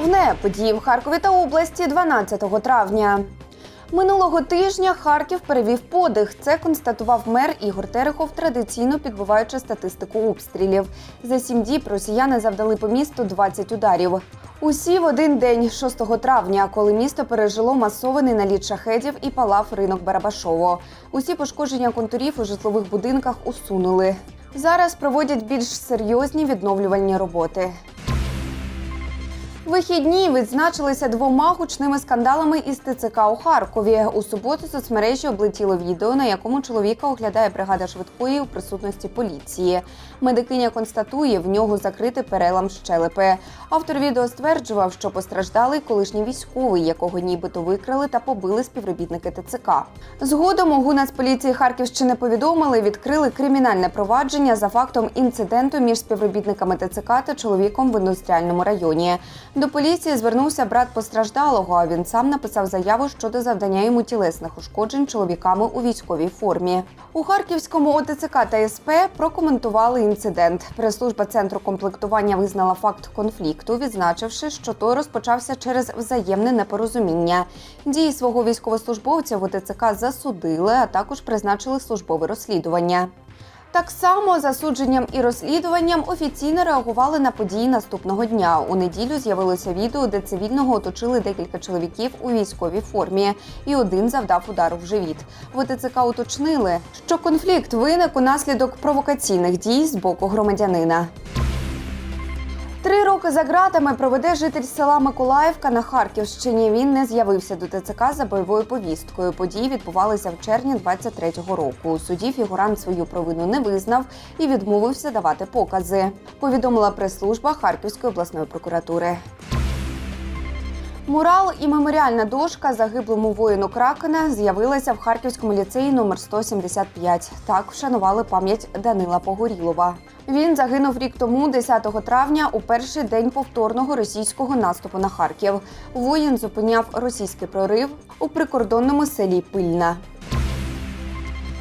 головне події в Харкові та області 12 травня. Минулого тижня Харків перевів подих. Це констатував мер Ігор Терехов, традиційно підбиваючи статистику обстрілів. За сім діб росіяни завдали по місту 20 ударів. Усі в один день, 6 травня, коли місто пережило масований наліт шахедів і палав ринок Барабашово. Усі пошкодження контурів у житлових будинках усунули. Зараз проводять більш серйозні відновлювальні роботи. Вихідні відзначилися двома гучними скандалами із ТЦК у Харкові. У суботу соцмережі облетіло відео, на якому чоловіка оглядає бригада швидкої у присутності поліції. Медикиня констатує, в нього закритий перелам щелепи. Автор відео стверджував, що постраждалий колишній військовий, якого нібито викрали та побили співробітники ТЦК. Згодом у Нацполіції Харківщини повідомили, відкрили кримінальне провадження за фактом інциденту між співробітниками ТЦК та чоловіком в індустріальному районі. До поліції звернувся брат постраждалого. а Він сам написав заяву щодо завдання йому тілесних ушкоджень чоловіками у військовій формі. У Харківському ОТЦК та СП прокоментували інцидент. Прес-служба центру комплектування визнала факт конфлікту, відзначивши, що той розпочався через взаємне непорозуміння. Дії свого військовослужбовця в ОТЦК засудили, а також призначили службове розслідування. Так само засудженням і розслідуванням офіційно реагували на події наступного дня. У неділю з'явилося відео, де цивільного оточили декілька чоловіків у військовій формі, і один завдав удару в живіт. В ОТЦК уточнили, що конфлікт виник унаслідок провокаційних дій з боку громадянина. Три роки за ґратами проведе житель села Миколаївка на Харківщині. Він не з'явився до ТЦК за бойовою повісткою. Події відбувалися в червні 23-го року. У суді фігурант свою провину не визнав і відмовився давати покази. Повідомила прес-служба Харківської обласної прокуратури. Мурал і меморіальна дошка загиблому воїну Кракена з'явилася в Харківському ліцеї номер 175. Так вшанували пам'ять Данила Погорілова. Він загинув рік тому, 10 травня, у перший день повторного російського наступу на Харків. Воїн зупиняв російський прорив у прикордонному селі Пильна.